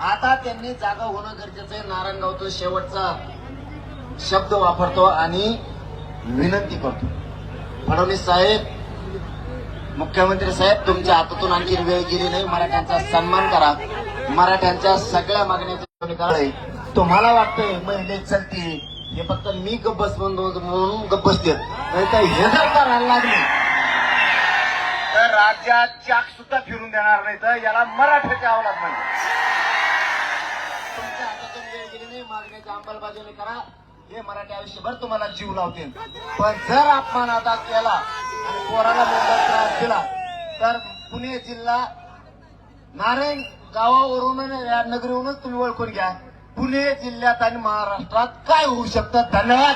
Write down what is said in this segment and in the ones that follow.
आता त्यांनी जागा होणं गरजेचं आहे. नारायणगावचा शेवटचा शब्द वापरतो आणि विनंती करतो. फडणवीस साहेब मुख्यमंत्री साहेब तुमच्या हातातून आणखी वेळ गेली नाही. मराठ्यांचा सन्मान करा. मराठ्यांच्या सगळ्या मागण्याचे करा. तुम्हाला वाटतंय महिले चलती. हे फक्त मी गप्पस म्हणून गप्पस देत नाही तर हे जर करायला लागले राज्यात चाक सुद्धा फिरून देणार नाही तर याला मराठ्याच्या अवलाद म्हणजे तुमच्या हातातून वेळ नाही. मागण्याची अंमलबजावणी करा. हे मराठी आयुष्यभर तुम्हाला जीव लावतील. पण जर अपमान आता केला आणि पोराला मोठा त्रास दिला तर पुणे जिल्हा नारायण गावावरून या नगरीवरूनच तुम्ही ओळखून घ्या. पुणे जिल्ह्यात आणि महाराष्ट्रात काय होऊ शकतं? धन्यवाद.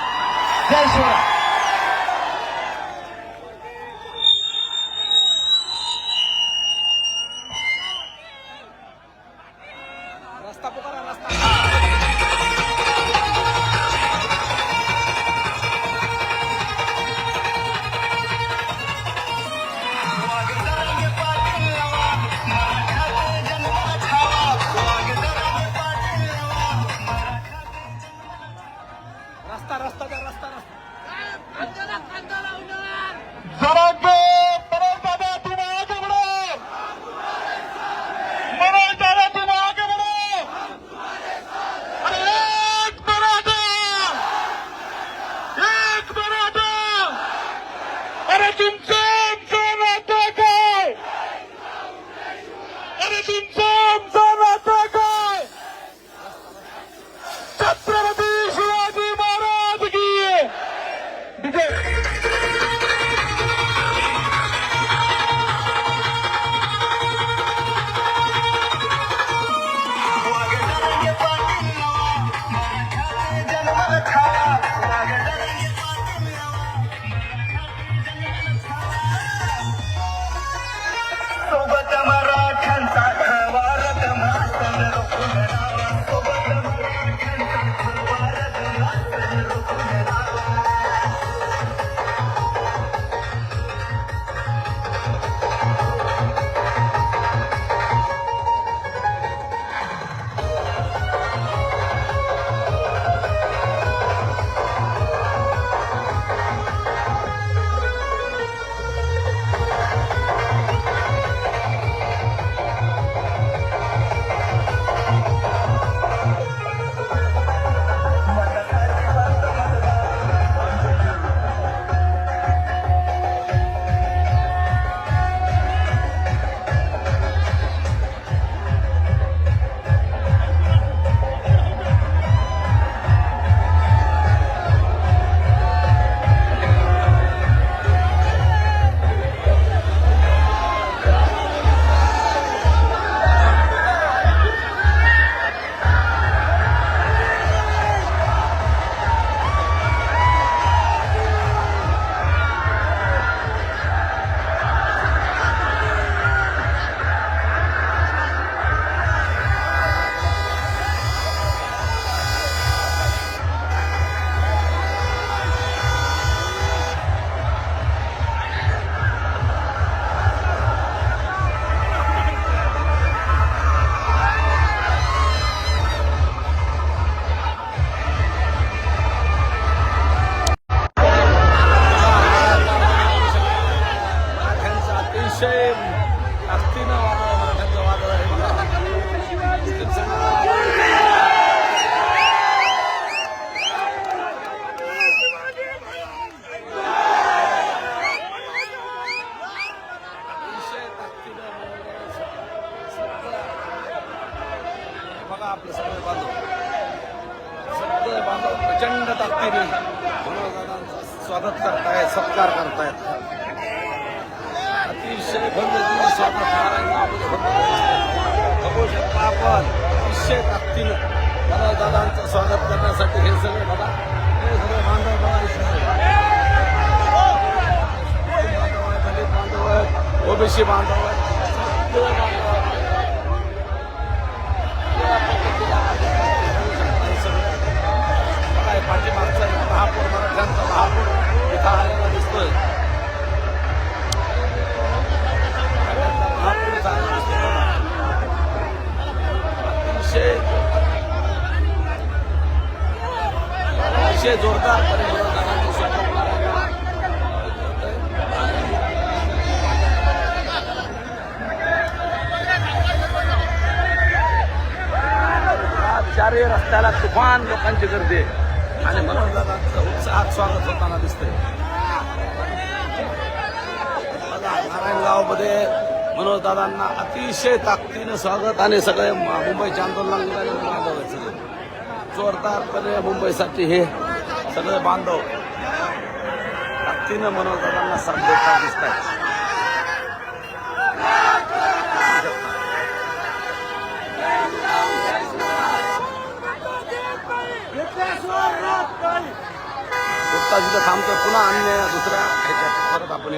जय शिवराय. अरे तुमचं बघा आपले सगळे बांधव. सगळे बांधव प्रचंड ताकदीने मनोदानांचं स्वागत करतायत सत्कार करतायत. अतिशय भव्य स्वागत बघू शकता आपण अतिशय ताकदीनं मला दादांचं स्वागत करण्यासाठी हे सगळे बघा. हे सगळे बांधव बघा बांधव आहेत, दलित बांधव आहेत ओबीसी बांधव आहेत. अतिशय जोरदार चारही रस्त्याला तुफान लोकांची गर्दी आहे. आणि मनोरंजनाचं उत्साहात स्वागत होताना दिसतंय. नारायणगावमध्ये मनोजदादांना अतिशय ताकदीनं स्वागत आणि सगळे मुंबईच्या आंदोलनाला बांधव जोरदारपणे मुंबईसाठी हे सगळे बांधव. ताकदीनं मनोजदादांना साथ देताना दिसत आहेत तुर्तास इथं थांबतोय पुन्हा अन्य दुसऱ्या ह्याच्यात. परत आपण